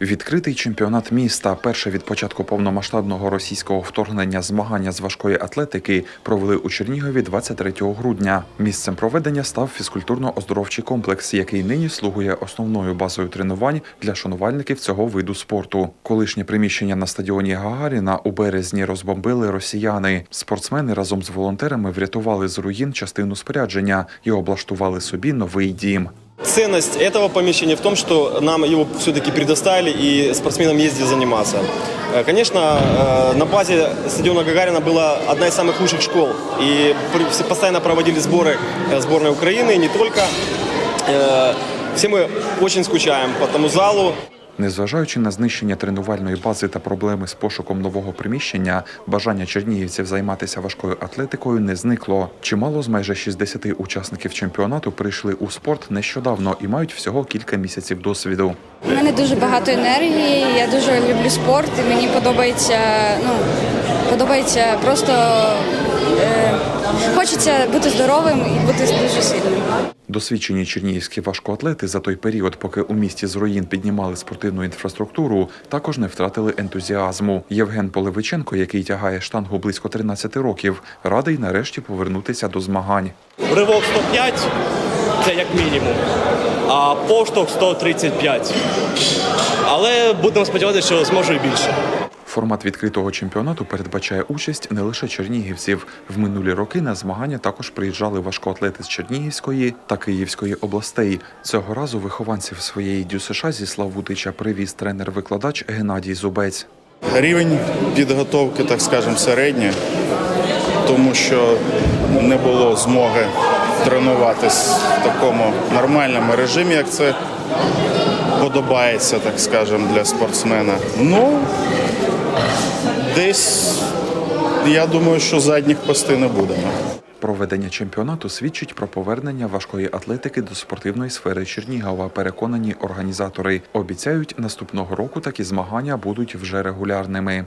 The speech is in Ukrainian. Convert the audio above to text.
Відкритий чемпіонат міста, перше від початку повномасштабного російського вторгнення змагання з важкої атлетики, провели у Чернігові 23 грудня. Місцем проведення став фізкультурно-оздоровчий комплекс, який нині слугує основною базою тренувань для шанувальників цього виду спорту. Колишнє приміщення на стадіоні Гагаріна у березні розбомбили росіяни. Спортсмени разом з волонтерами врятували з руїн частину спорядження і облаштували собі новий дім Ценность этого помещения в том, что нам его все-таки предоставили и спортсменам ездить заниматься. Э, Конечно, э, на базе стадиона Гагарина была одна из самых лучших школ. И при- все- постоянно проводили сборы э, сборной Украины, и не только. Э, Все мы очень скучаем по тому залу. Незважаючи на знищення тренувальної бази та проблеми з пошуком нового приміщення, бажання чернігівців займатися важкою атлетикою не зникло. Чимало з майже 60 учасників чемпіонату прийшли у спорт нещодавно і мають всього кілька місяців досвіду. У мене дуже багато енергії. Я дуже люблю спорт. і Мені подобається, ну подобається просто хочеться бути здоровим і бути дуже сильним. Досвідчені чернігівські важкоатлети за той період, поки у місті з руїн піднімали спортивну інфраструктуру, також не втратили ентузіазму. Євген Полевиченко, який тягає штангу близько 13 років, радий нарешті повернутися до змагань. Ривок 105 це як мінімум, а поштовх 135. Але будемо сподіватися, що зможу і більше. Формат відкритого чемпіонату передбачає участь не лише чернігівців. В минулі роки на змагання також приїжджали важкоатлети з Чернігівської та Київської областей. Цього разу вихованців своєї ДЮСШ зі Славутича привіз тренер-викладач Геннадій Зубець. Рівень підготовки, так скажемо, середній, тому що не було змоги тренуватись в такому нормальному режимі, як це подобається, так скажемо, для спортсмена. Ну, десь я думаю, що задніх пости не буде. Проведення чемпіонату свідчить про повернення важкої атлетики до спортивної сфери Чернігова. Переконані організатори обіцяють, наступного року такі змагання будуть вже регулярними.